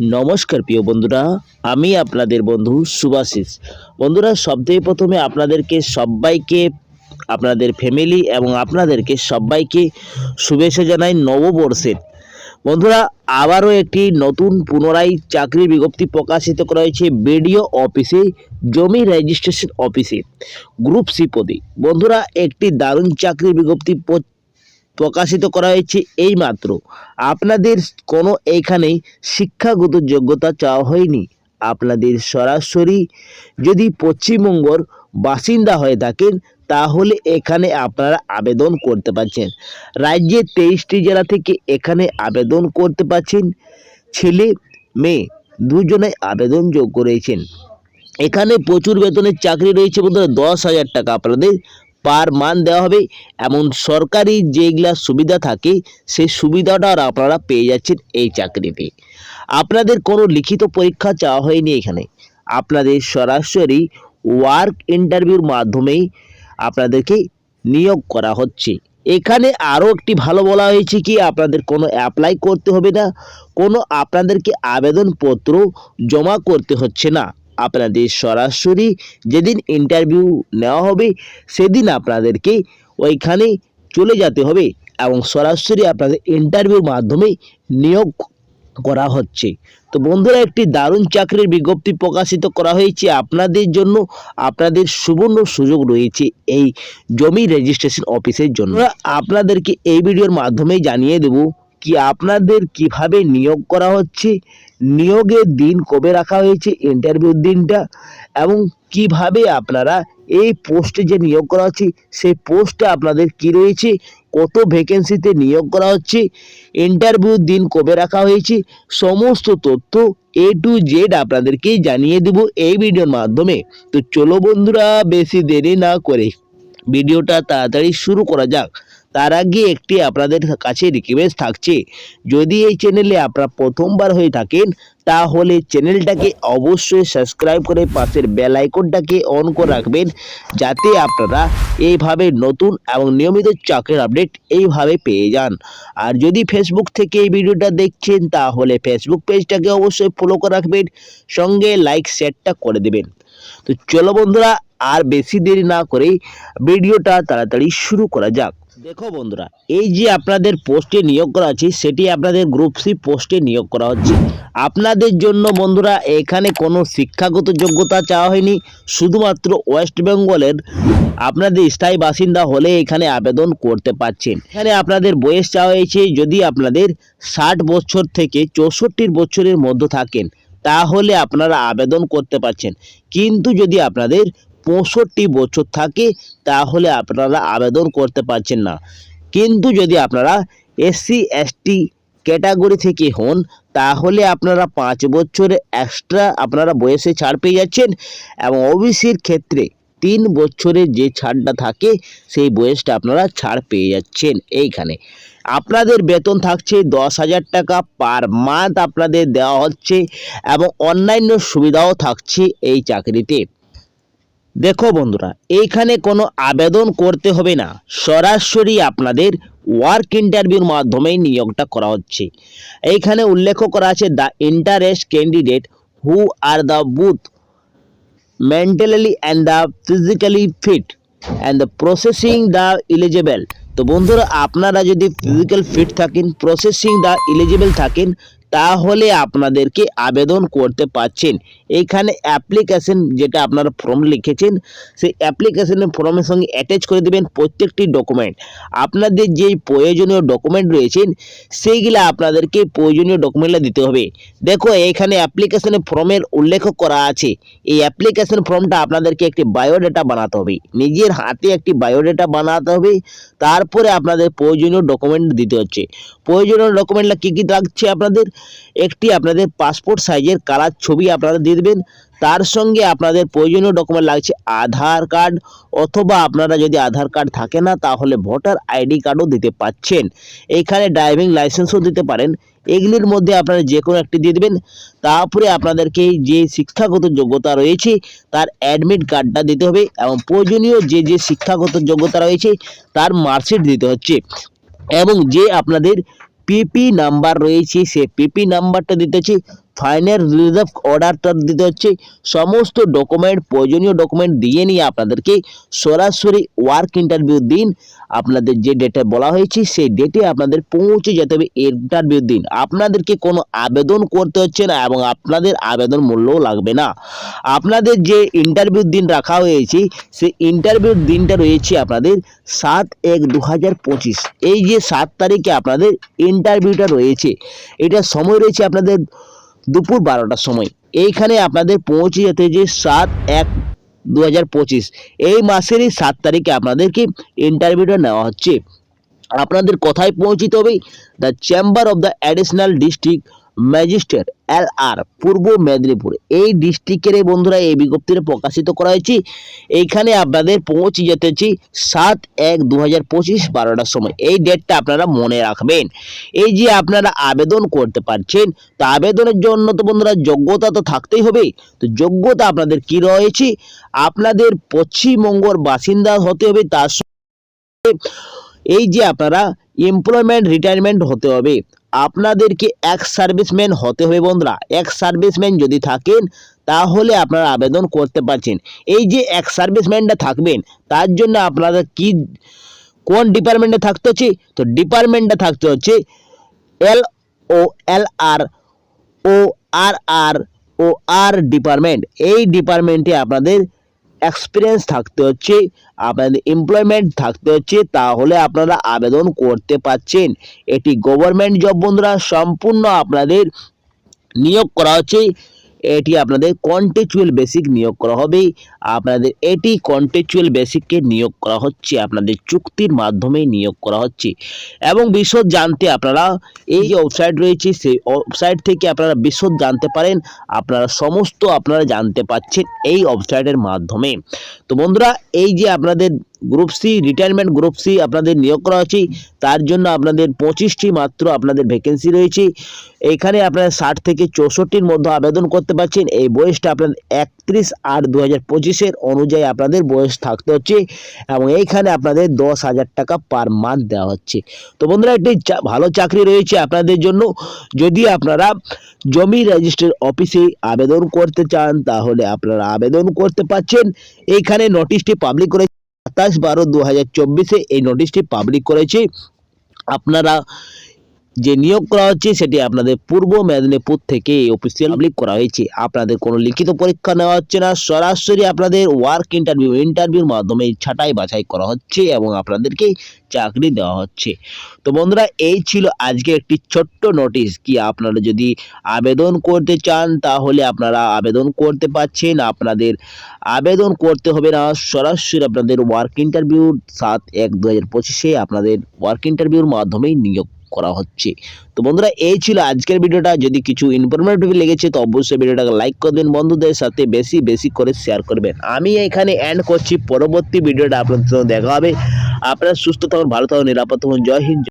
নমস্কার প্রিয় বন্ধুরা, আমি আপনাদের বন্ধু সুভাশিস বন্ধুরা, সবথেকে প্রথমে আপনাদেরকে সবাইকে, আপনাদের ফ্যামিলি এবং আপনাদেরকে সবাইকে শুভেচ্ছা জানাই নববর্ষের। বন্ধুরা, আবারও একটি নতুন পুনরায় চাকরির বিজ্ঞপ্তি প্রকাশিত করা হয়েছে বিডিও অফিসে, জমি রেজিস্ট্রেশন অফিসে গ্রুপ সি পদে। বন্ধুরা, একটি দারুণ চাকরির বিজ্ঞপ্তি প্রকাশিত করা হয়েছে এই মাত্র আপনাদের কোনো এইখানে শিক্ষাগত যোগ্যতা চাওয়া হয়নি। আপনাদের সরাসরি যদি পশ্চিমবঙ্গর বাসিন্দা হয়ে থাকেন, তাহলে এখানে আপনারা আবেদন করতে পারছেন। রাজ্যের তেইশটি জেলা থেকে এখানে আবেদন করতে পারছেন। ছেলে, মেয়ে দুজনে আবেদন যোগ্য রয়েছেন। এখানে প্রচুর বেতনের চাকরি রয়েছে বন্ধুরা, দশ হাজার টাকা। আপনাদের পার মান দেওয়া হবে। এমন সরকারি যেগুলা সুবিধা থাকে, সেই সুবিধাটা আর আপনারা পেয়ে যাচ্ছেন এই চাকরিতে। আপনাদের কোনো লিখিত পরীক্ষা চাওয়া হয়নি এখানে। আপনাদের সরাসরি ওয়ার্ক ইন্টারভিউর মাধ্যমেই আপনাদেরকে নিয়োগ করা হচ্ছে। এখানে আরও একটি ভালো বলা হয়েছে কি, আপনাদের কোনো অ্যাপ্লাই করতে হবে না, কোনো আপনাদেরকে আবেদনপত্র জমা করতে হচ্ছে না। আপনাদের সরাসরি যেদিন ইন্টারভিউ নেওয়া হবে, সেদিন আপনাদেরকে ওইখানে চলে যেতে হবে এবং সরাসরি আপনাদের ইন্টারভিউর মাধ্যমে নিয়োগ করা হচ্ছে। তো বন্ধুরা, একটি দারুণ চাকরির বিজ্ঞপ্তি প্রকাশিত করা হয়েছে। আপনাদের জন্য আপনাদের সুবর্ণ সুযোগ রয়েছে এই জমি রেজিস্ট্রেশন অফিসের জন্য। আপনাদেরকে এই ভিডিওর মাধ্যমে জানিয়ে দেব কি আপনাদের কীভাবে নিয়োগ করা হচ্ছে নিয়োগের দিন কবে রাখা হয়েছে ইন্টারভিউর দিনটা এবং কীভাবে আপনারা এই পোস্টে যে নিয়োগ করা হচ্ছে, সেই পোস্টে আপনাদের কি রয়েছে, কত ভ্যাকেন্সিতে নিয়োগ করা হচ্ছে ইন্টারভিউ দিন কবে রাখা হয়েছে, সমস্ত তথ্য এ টু জেড আপনাদেরকে জানিয়ে দেব এই ভিডিওর মাধ্যমে। তো চলো বন্ধুরা, বেশি দেরি না করে ভিডিওটা তাড়াতাড়ি শুরু করা যাক। তার আগে একটি আপনাদের কাছে রিকোয়েস্ট থাকছে। যদি এই চ্যানেলে আপনারা প্রথমবার হয়ে থাকেন, তাহলে চ্যানেলটাকে অবশ্যই সাবস্ক্রাইব করে পাশের বেল আইকনটাকে অন করে রাখবেন, যাতে আপনারা এইভাবে নতুন এবং নিয়মিত চাকরির আপডেট এইভাবে পেয়ে যান। আর যদি ফেসবুক থেকে এই ভিডিওটা দেখছেন, তাহলে ফেসবুক পেজটাকে অবশ্যই ফলো করে রাখবেন, সঙ্গে লাইক শেয়ারটা করে দেবেন। তো চলো বন্ধুরা, আর বেশি দেরি না করে ভিডিওটা তাড়াতাড়ি শুরু করা যাক। দেখো বন্ধুরা, এই যে আপনাদের পোস্টে নিয়োগ করা আছে সেটি আপনাদের গ্রুপ সি পোস্টে নিয়োগ করা হচ্ছে। আপনাদের জন্য বন্ধুরা, এখানে কোনো শিক্ষাগত যোগ্যতা চাওয়া হয়নি। শুধুমাত্র ওয়েস্ট বেঙ্গলের আপনাদের স্থায়ী বাসিন্দা হলে এখানে আবেদন করতে পারছেন। এখানে আপনাদের বয়স চাওয়া হয়েছে, যদি আপনাদের ষাট বছর থেকে চৌষট্টির বছরের মধ্যে থাকেন, তাহলে আপনারা আবেদন করতে পারছেন। কিন্তু যদি আপনাদের পঁয়ষট্টি বছর থাকে, তাহলে আপনারা আবেদন করতে পারছেন না। কিন্তু যদি আপনারা এসসি এসটি ক্যাটাগরি থেকে হন, তাহলে আপনারা পাঁচ বছরে এক্সট্রা আপনারা বয়সে ছাড় পেয়ে যাচ্ছেন এবং ওবিসির ক্ষেত্রে তিন বছরের যে ছাড়টা থাকে, সেই বয়সটা আপনারা ছাড় পেয়ে যাচ্ছেন এইখানে। আপনাদের বেতন থাকছে দশ হাজার টাকা পার মান্থ আপনাদের দেওয়া হচ্ছে এবং অন্যান্য সুবিধাও থাকছে এই চাকরিতে। দেখো বন্ধুরা, এইখানে কোনো আবেদন করতে হবে না। সরাসরি আপনাদের ওয়ার্ক ইন্টারভিউর মাধ্যমেই নিয়োগটা করা হচ্ছে। এইখানে উল্লেখ করা আছে the interest candidate who are the both mentally and the physically fit and the processing the eligible তো বন্ধুরা, আপনারা যদি ফিজিক্যাল ফিট থাকেন প্রসেসিং দ্য ইলিজিবল থাকেন তাহলে আপনাদেরকে আবেদন করতে পারছেন। এইখানে অ্যাপ্লিকেশন যেটা আপনারা ফর্ম লিখেছেন, সেই অ্যাপ্লিকেশনের ফর্মের সঙ্গে অ্যাটাচ করে দেবেন প্রত্যেকটি ডকুমেন্ট আপনাদের যেই প্রয়োজনীয় ডকুমেন্ট রয়েছেন, সেইগুলো আপনাদেরকে প্রয়োজনীয় ডকুমেন্টটা দিতে হবে। দেখো, এখানে অ্যাপ্লিকেশনের ফর্মের উল্লেখ করা আছে। এই অ্যাপ্লিকেশন ফর্মটা আপনাদেরকে একটি বায়োডাটা বানাতে হবে। নিজের হাতে একটি বায়োডাটা বানাতে হবে। তারপরে আপনাদের প্রয়োজনীয় ডকুমেন্ট দিতে হচ্ছে। প্রয়োজনীয় ডকুমেন্টটা কী কী লাগছে আপনাদের? একটি আপনাদের পাসপোর্ট সাইজের কালার ছবি আপনারা দিয়ে দেবেন। তার সঙ্গে আপনাদের প্রয়োজনীয় ডকুমেন্ট লাগছে আধার কার্ড অথবা আপনারা যদি আধার কার্ড থাকে না, তাহলে ভোটার আইডি কার্ডও দিতে পাচ্ছেন। এইখানে ড্রাইভিং লাইসেন্সও দিতে পারেন। এগুলির মধ্যে আপনারা যে কোনো একটি দিয়ে দেবেন। তারপরে আপনাদেরকে যে শিক্ষাগত যোগ্যতা রয়েছে, তার অ্যাডমিট কার্ডটা দিতে হবে এবং প্রয়োজনীয় যে যে শিক্ষাগত যোগ্যতা রয়েছে, তার মার্কশিট দিতে হচ্ছে। এবং যে আপনাদের পিপি নাম্বার রয়েছে, সে পিপি নাম্বারটা দিতে হচ্ছে ফাইনাল রিজার্ভ অর্ডারটা দিতে হচ্ছে, সমস্ত ডকুমেন্ট প্রয়োজনীয় ডকুমেন্ট দিয়ে নিয়ে আপনাদেরকে সরাসরি ওয়ার্ক ইন্টারভিউ দিন। আপনাদের যে ডেটে বলা হয়েছে, সেই ডেটে আপনাদের পৌঁছে যেতে হবে ইন্টারভিউ দিন। আপনাদেরকে কোনো আবেদন করতে হচ্ছে না এবং আপনাদের আবেদন মূল্যও লাগবে না। আপনাদের যে ইন্টারভিউ দিন রাখা হয়েছে, সেই ইন্টারভিউ দিনটা রয়েছে আপনাদের সাত এক দু পঁচিশ। এই যে সাত তারিখে আপনাদের ইন্টারভিউটা রয়েছে, এটা সময় রয়েছে আপনাদের দুপুর বারোটার সময়। এইখানে আপনাদের পৌঁছে যেতে যে সাত এক দু হাজার পঁচিশ। এই মাসেরই সাত তারিখে আপনাদেরকে ইন্টারভিউটা নেওয়া হচ্ছে। আপনাদের কোথায় পৌঁছিতে হবে the chamber of the additional district magistrate L R Purba Medinipur. এই ডিস্ট্রিক্টের বন্ধুরা এই বিজ্ঞপ্তিটা প্রকাশিত করা হয়েছে। এইখানে আপনাদের পৌঁছে যেতে হচ্ছে সাত এক দু হাজার পঁচিশ বারোটার সময়। এই ডেটটা আপনারা মনে রাখবেন। এই যে আপনারা আবেদন করতে পারছেন, তো আবেদনের জন্য তো বন্ধুরা যোগ্যতা তো থাকতেই হবে। তো যোগ্যতা আপনাদের কি রয়েছে? আপনাদের পশ্চিমবঙ্গর বাসিন্দা হতে হবে, তার এই যে আপনারা এমপ্লয়মেন্ট রিটায়ারমেন্ট হতে হবে। আপনাদেরকে এক সার্ভিসম্যান হতে হবে বন্ধুরা। এক সার্ভিসম্যান যদি থাকেন, তাহলে আপনারা আবেদন করতে পারছেন। এই যে এক সার্ভিসম্যানটা থাকবেন, তার জন্য আপনারা কি, কোন ডিপার্টমেন্টে থাকতে হচ্ছে? তো ডিপার্টমেন্টে থাকতে হচ্ছে এল ও এল আর ও আর আর ও আর ডিপার্টমেন্ট এই ডিপার্টমেন্টে আপনাদের এক্সপিরিয়েন্স থাকতে হচ্ছে, আপনাদের এমপ্লয়মেন্ট থাকতে হচ্ছে, তাহলে আপনারা আবেদন করতে পারছেন। এটি গভর্নমেন্ট জব বন্ধুরা, সম্পূর্ণ আপনাদের নিয়োগ করা হচ্ছে। এটি আপনাদের কন্টেচুয়াল বেসিক নিয়োগ করা হবে। আপনাদের এটি কন্টেচুয়াল বেসিককে নিয়োগ করা হচ্ছে, আপনাদের চুক্তির মাধ্যমে নিয়োগ করা হচ্ছে। এবং বিশদ জানতে আপনারা এই যে ওয়েবসাইট রয়েছে, সেই ওয়েবসাইট থেকে আপনারা বিশদ জানতে পারেন। আপনারা সমস্ত আপনারা জানতে পাচ্ছেন এই ওয়েবসাইটের মাধ্যমে। তো বন্ধুরা, এই যে আপনাদের group C retirement group C আপনাদের নিয়োগ করা হচ্ছে, তার জন্য আপনাদের পঁচিশটি মাত্র আপনাদের ভ্যাকেন্সি রয়েছে। এখানে আপনারা ষাট থেকে চৌষট্টির মধ্যে আবেদন করতে পারছেন। এই বয়সটা আপনাদের একত্রিশ আট দু হাজার পঁচিশের অনুযায়ী আপনাদের বয়স থাকতে হচ্ছে এবং এইখানে আপনাদের দশ হাজার টাকা পার মান্থ দেওয়া হচ্ছে। তো বন্ধুরা, একটি ভালো চাকরি রয়েছে আপনাদের জন্য। যদি আপনারা জমি রেজিস্ট্রি অফিসে আবেদন করতে চান, তাহলে আপনারা আবেদন করতে পারছেন। এইখানে নোটিশটি পাবলিক করে সাতাশ বারো দু হাজার চব্বিশে এই নোটিশটি পাবলিক করেছে। আপনারা যে নিয়োগ করা হচ্ছে সেটি আপনাদের পূর্ব মেদিনীপুর থেকে অফিসিয়াল পাবলিক করা হয়েছে। আপনাদের কোনো লিখিত পরীক্ষা নেওয়া হচ্ছে না। সরাসরি আপনাদের ওয়ার্ক ইন্টারভিউ ইন্টারভিউর মাধ্যমে ছাঁটাই বাছাই করা হচ্ছে এবং আপনাদেরকে চাকরি দেওয়া হচ্ছে। তো বন্ধুরা, এই ছিল আজকে একটি ছোট্ট নোটিশ কি আপনারা যদি আবেদন করতে চান, তাহলে আপনারা আবেদন করতে পারছেন। আপনাদের আবেদন করতে হবে না। সরাসরি আপনাদের ওয়ার্ক ইন্টারভিউ সাত এক দু হাজার পঁচিশে আপনাদের ওয়ার্ক ইন্টারভিউর মাধ্যমেই নিয়োগ করা হচ্ছে। তো বন্ধুরা, এই ছিল আজকের ভিডিওটা। যদি কিছু ইনফরমেটিভ লেগেছে, তো অবশ্যই ভিডিওটাকে লাইক করবেন বন্ধুদের সাথে বেশি বেশি করে শেয়ার করবেন। আমি এখানে এন্ড করছি। পরবর্তী ভিডিওটা আপনাদের সাথে দেখা হবে। আপনারা সুস্থ থাকুন, ভালো থাকুন, নিরাপদ থাকুন। জয় হিন্দ